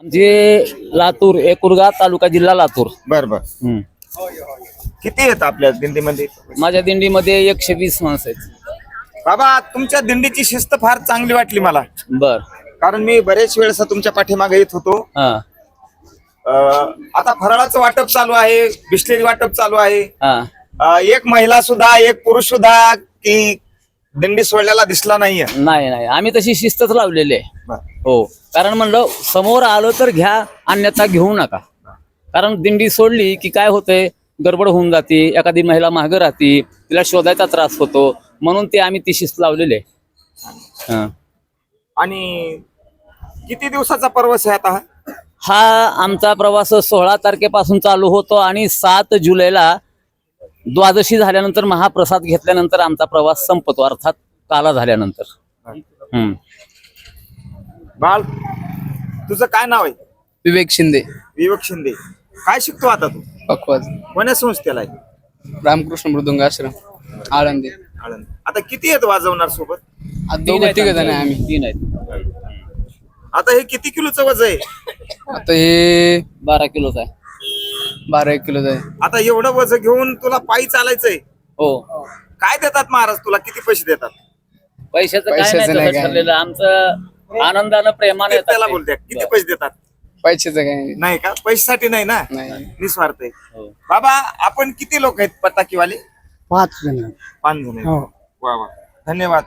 आमचे लातूर एकुरगा तालुका जिल्हा लातूर. बर बर. हम्म. किती येत आपल्या दिंडीमध्ये? माझ्या दिंडीमध्ये एकशे वीस माणसं आहेत. बाबा तुमच्या दिंडीची शिस्त फार चांगली वाटली मला. बर. कारण मी बरेच वेळेस तुमच्या पाठीमागे येत होतो. हा. अं, आता फराळाचं वाटप चालू आहे बिस्लेरी वाटप चालू आहे. हा. अं, एक महिला सुद्धा एक पुरुष सुद्धा की दिंडी सोडलेला दिसला नाहीये. नाही नाही. आम्ही तशी शिस्तच लावलेली आहे. बर. हो कारण म्हणलं समोर आलं तर घ्या अन्यथा घेऊ नका कारण दिंडी सोडली की काय होतंय गडबड होऊन जाते एखादी महिला मागं राहते तिला शोधायचा त्रास होतो म्हणून ते आम्ही ती शिस्त लावलेली आहे. आणि किती दिवसाचा प्रवास आहे आता हा? हा आमचा प्रवास सोळा तारखेपासून चालू होतो आणि सात जुलैला द्वादशी झाल्यानंतर महाप्रसाद घेतल्यानंतर आमचा प्रवास संपतो अर्थात काला झाल्यानंतर हम्म. बाळ तुझं काय नाव आहे? विवेक शिंदे. विवेक शिंदे. काय शिकतो आता तू? पक्वाज कोण्या संस्थेला आहे. रामकृष्ण मृदुंग आश्रम आळंदी. आनंद आता किती येत वाजवणार सोबत? दोघं आहेत तिघ जण आहे. आम्ही. तीन आहेत. आता हे किती किलोचं वज आहे? आता हे बारा किलोचा आहे. बारा एक किलोच आहे. आता एवढं वज घेऊन तुला पायी चालायचंय? हो. काय देतात महाराज तुला? किती पैसे देतात? पैशाचं काय पैशाचं नाही नाही तसं काय. ठरलेलं. आमचं आनंदानं प्रेमाने ते त्याला ते. बोलते? किती. पैसे देतात? पैशाचं काय नाही. का? पैशासाठी नाही ना? नाही. निस्वार्थ आहे. हो. बाबा आपण किती लोक आहेत पटाकीवाले? पाच जण. पाच जण आहेत. हो. वा वा. धन्यवाद.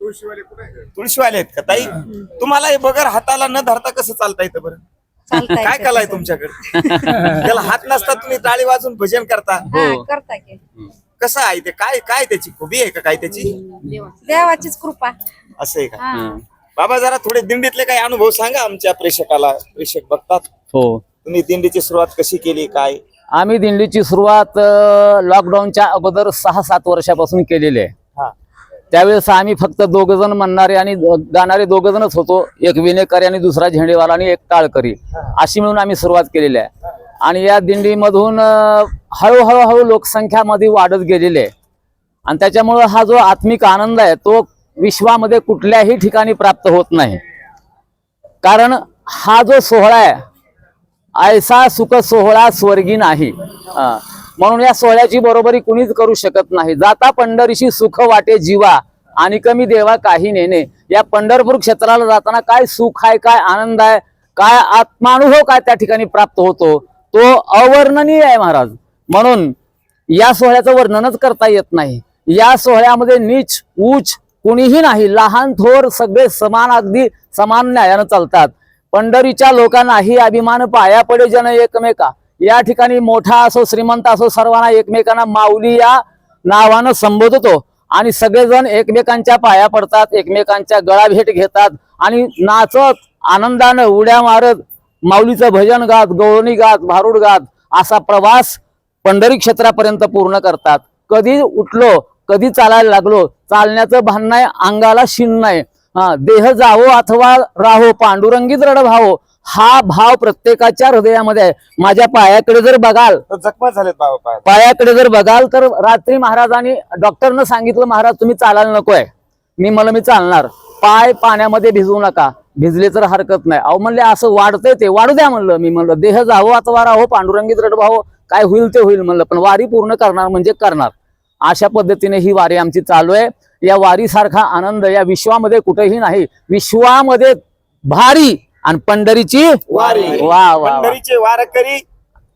तुळशीवाले आहेत का? ताई तुम्हाला हे बगर हाताला न धरता कसं चालता येतं बरं? चालता काय कलाय तसं. तुमच्याकडे? त्याला हात नसता तुम्ही टाळी वाजून भजन करता? हा, हो. करता की. कसं आहे ते? काय काय त्याची? खुबी आहे का? काय त्याची? देवाचीच कृपा. असं आहे का? हा. बाबा जरा थोडे दिंडीतले काही अनुभव सांगा आमच्या प्रेक्षकाला. प्रेक्षक बघतात. हो. तुम्ही दिंडीची सुरुवात कशी केली काय? आम्ही दिंडीची सुरुवात लॉकडाऊनच्या अगोदर सहा सात वर्षापासून केलेली आहे. त्यावेळेस आम्ही फक्त दोघ जण म्हणणारे आणि गाणारे दोघ जणच होतो. एक विनेकरी आणि दुसरा झेंडेवाला आणि एक टाळकरी. अशी मिळून आम्ही सुरुवात केलेली आहे. आणि या दिंडीमधून हळूहळू हळू लोकसंख्या मध्ये वाढत गेलेली आहे. आणि त्याच्यामुळं हा जो आत्मिक आनंद आहे तो विश्वामध्ये कुठल्याही ठिकाणी प्राप्त होत नाही. कारण हा जो सोहळा आहे ऐसा सुख सोहळा स्वर्गी नाही. म्हणून या सोहळ्याची बरोबरी कुणीच करू शकत नाही. जाता पंढरीशी सुख वाटे जीवा आणि कमी देवा काही नेणे. या पंढरपूर क्षेत्राला जाताना काय सुख आहे काय आनंद आहे काय आत्मानुभव काय त्या ठिकाणी प्राप्त होतो तो अवर्णनीय आहे महाराज. म्हणून या सोहळ्याचं वर्णनच करता येत नाही. या सोहळ्यामध्ये नीच उच कुणीही नाही. लहान थोर सगळे समान अगदी समान न्यायानं चालतात. पंढरीच्या लोकांनाही अभिमान पाया पडे जन एकमेका. या ठिकाणी मोठा असो श्रीमंत असो सर्वांना एकमेकांना माऊली या नावानं संबोधतो. आणि सगळेजण एकमेकांच्या पाया पडतात एकमेकांच्या गळा भेट घेतात आणि नाचत आनंदानं उड्या मारत माऊलीचं भजन गात गवळणी गात भारुड गात असा प्रवास पंढरी क्षेत्रापर्यंत पूर्ण करतात. कधी उठलो कधी चालायला लागलो? चालण्याचं भान नाही अंगाला शिन नाही. हा देह जावो अथवा राहो पांडुरंगीत रड भावो हा भाव प्रत्येकाच्या हृदयामध्ये आहे. माझ्या पायाकडे जर बघाल जखमा झालेत पायात. पायाकडे जर बघाल तर रात्री महाराजांनी डॉक्टरनं सांगितलं महाराज तुम्ही चालायला नकोय. मी मला मी चालणार. पाय पाण्यामध्ये भिजवू नका. भिजले तर हरकत नाही. अहो म्हणले असं वाढतंय ते. वाढू द्या म्हणलं मी. म्हणलं देह जावो अथवा राहो पांडुरंगीत रड भावो काय होईल ते होईल म्हणलं. पण वारी पूर्ण करणार म्हणजे करणार. अशा पद्धतीने ही वारी आमची चालू आहे. या वारीसारखा आनंद या विश्वामध्ये कुठेही नाही. विश्वामध्ये भारी आणि पंढरीची वारी. वा वा. पंढरीचे वारकरी.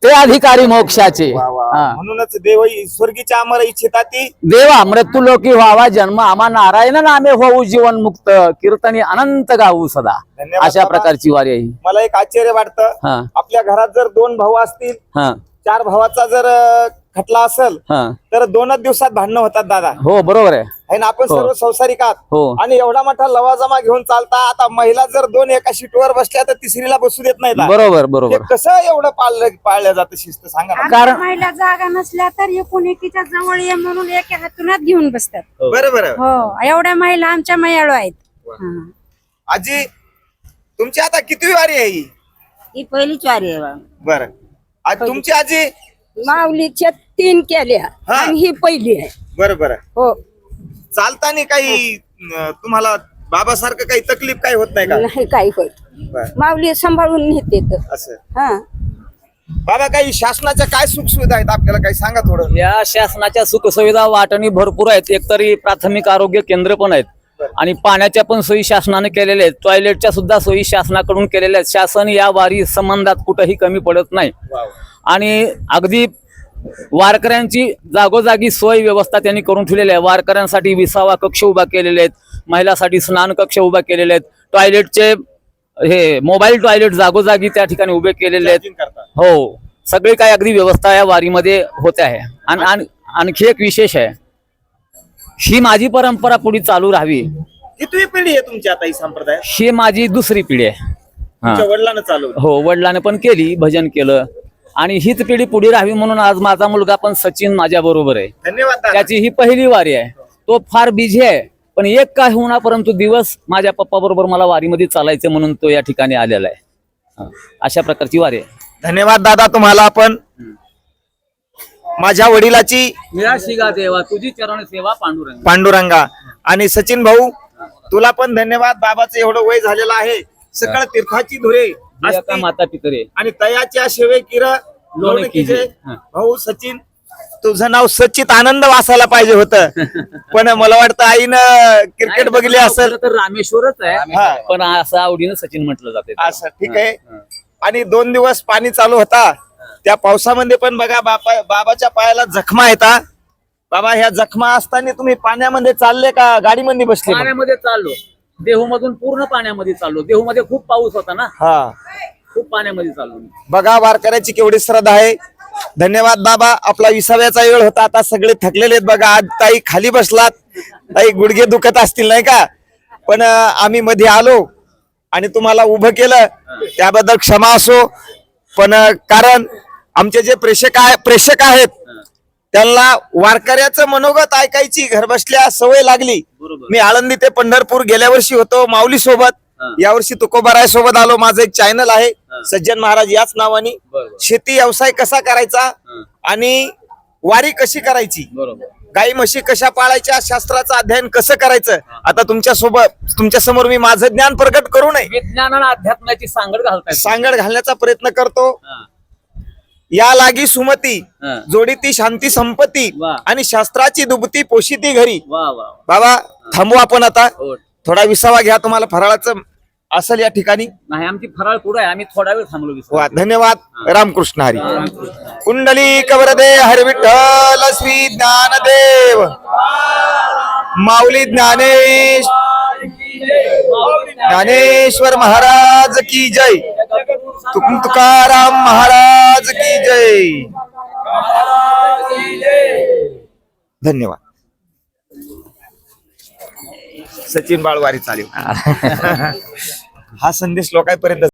ते अधिकारी मोक्षाचे. वा वा. हा. म्हणूनच देव स्वर्गीच्या आम्हाला इच्छिता ती देवा मृत्यू लोकी व्हावा जन्म आम्हा नारायण नामे होऊ जीवन मुक्त कीर्तनी अनंत गाऊ सदा. धन्यवाद अशा बाबा. प्रकारची वारी आहे ही. मला एक आश्चर्य वाटतं. हा. आपल्या घरात जर दोन भाऊ असतील हा. चार भावाचा जर अं, खटला असेल हा. तर दोनच दिवसात भांडणं होतात दादा. हो बरोबर आहे. है ना? आपण हो. सर्व संसारिक आहात. हो. आणि एवढा मोठा लवाजमा घेऊन चालता आता महिला जर दोन एका सीटवर बसल्या तर तिसरीला बसू देत नाही. बरोबर हे बरोबर कसं एवढं पाळलं पाळलं जातं शिस्त? सांगा ना. कारण- महिला जागा नसल्या तर एकूण एकीच्या जवळ ये म्हणून एका हातूनच घेऊन बसतात. बरं बरं हो एवढ्या महिला आमच्या मयाळू आहेत. हा. आजी तुमची आता किती वारी आहे ही? ही पहिलीच वारी आहे. बरं. आज तुमची आजी? माऊलीच्या तीन केल्या हा. आणि ही पहिली आहे. बरं बरं. हो. चालताना काही अं, तुम्हाला बाबासारखं काही तकलीफ काही होत नाही का? नाही काही होत बर, माऊली सांभाळून नेते तर. असं. हा. बाबा काही शासनाच्या काय सुख सुविधा आहेत? आपल्याला काही सांगा थोडं. या शासनाच्या सुखसुविधा वाटणी भरपूर आहेत. एकतरी प्राथमिक आरोग्य केंद्र पण आहेत. आणि पाण्याच्या पण सोयी शासनाने केलेल्या आहेत. टॉयलेटच्या सुद्धा सोयी शासनाकडून केलेल्या आहेत. शासन या वारी संबंधात कुठंही कमी पडत नाही. आणि अगदी वारकऱ्यांची जागोजागी सोय व्यवस्था त्यांनी करून ठेवलेली आहे. वारकऱ्यांसाठी विसावा कक्ष उभा केलेले आहेत. महिलासाठी स्नान कक्ष उभा केलेले आहेत. टॉयलेटचे हे मोबाईल टॉयलेट जागोजागी त्या ठिकाणी उभे केलेले आहेत. हो. सगळी काही अगदी व्यवस्था या वारीमध्ये होते आहे. आणि आणि- आणखी एक विशेष आहे. ही माझी परंपरा पुढे चालू राहावी. कितवी पिढी आहे तुमची आता ही संप्रदाय ही माझी दुसरी पिढी आहे. वडिलांना चालवलं हो वडिलाने पण केली भजन केलं. आणि हीच पिढी पुढे राहावी म्हणून आज माझा मुलगा पण सचिन माझ्या बरोबर आहे. धन्यवाद. त्याची ही पहिली वारी आहे. तो फार बिझी आहे पण एक काय होणार परंतु दिवस माझ्या पप्पा बरोबर मला वारीमध्ये चालायचं म्हणून तो या ठिकाणी आलेला आहे. अशा प्रकारची वारी आहे. धन्यवाद दादा तुम्हाला आपण माझ्या वडिलाची देवा तुझी चरण सेवा पांडुरंग. पांडुरंगा. आणि सचिन भाऊ तुला पण धन्यवाद बाबाचं एवढं वय झालेलं आहे. सकळ तीर्थाची धुरे. माता पितरे. आणि तयाच्या शेवे किर लोण कीजे. हा. भाऊ सचिन. तुझं नाव सचित आनंद वासायला पाहिजे होतं. पण मला वाटतं आईनं क्रिकेट बघितली असेल. तर रामेश्वरच आहे. हा. पण असं आवडीनं सचिन म्हटलं जाते असं ठीक आहे. आणि दोन दिवस पाणी चालू होता. त्या पावसामध्ये पण बघा बापा बाबाच्या पायाला जखमा येतात बाबा ह्या जखमा असताना तुम्ही पाण्यामध्ये चालले का? गाडीमध्ये बसले? पाण्यामध्ये चाललो. देहू मधून पूर्ण पाण्यामध्ये चाललो. देहू मध्ये खूप पाऊस होता ना. हा. खूप पाण्यामध्ये चाललो बघा वारकऱ्याची केवढी श्रद्धा आहे. धन्यवाद बाबा. आपला विसाव्याचा वेळ होता. आता सगळे थकलेले आहेत बघा. आज ताई खाली बसलात. ताई गुडघे दुखत असतील नाही का? पण आम्ही मध्ये आलो आणि तुम्हाला उभं केलं. त्याबद्दल क्षमा असो. पण कारण आमचे जे प्रेक्षक आहे प्रेक्षक आहेत त्यांना वारकऱ्याचं मनोगत ऐकायची घरबसल्या सवय लागली. मी आळंदी ते पंढरपूर गेल्या वर्षी होतो माऊली सोबत यावर्षी तुकोबाराय सोबत आलो. माझं एक चॅनल आहे. सज्जन महाराज याच नावाने. शेती व्यवसाय कसा करायचा आणि वारी कशी करायची? गाई म्हशी कशा पाळायच्या? शास्त्राचं अध्ययन कसं करायचं? आता तुमच्यासोबत तुमच्यासमोर मी माझं ज्ञान प्रकट करू नये. विज्ञान आणि अध्यात्माची सांगड घालताय. सांगड घालण्याचा प्रयत्न करतो. या लागी सुमती. जोडीती शांती संपत्ती. आणि शास्त्राची दुबती पोशिती घरी. बाबा थांबू आपण आता. हो. थोडा विसावा घ्या तुम्हाला फराळाचं असेल या ठिकाणी. नाही आमची फराळ पुढे आहे? आम्ही थोडा वेळ थांबलो विसरू. वा धन्यवाद. रामकृष्ण हरी. कुंडली कवरदे हरी विठ्ठल श्री ज्ञानदेव. माऊली ज्ञानेश ज्ञानेश्वर महाराज की जय. तुक- तुकाराम महाराज की जय. धन्यवाद. सचिन बाळवारी चालेल. हा संदेश लोकांपर्यंत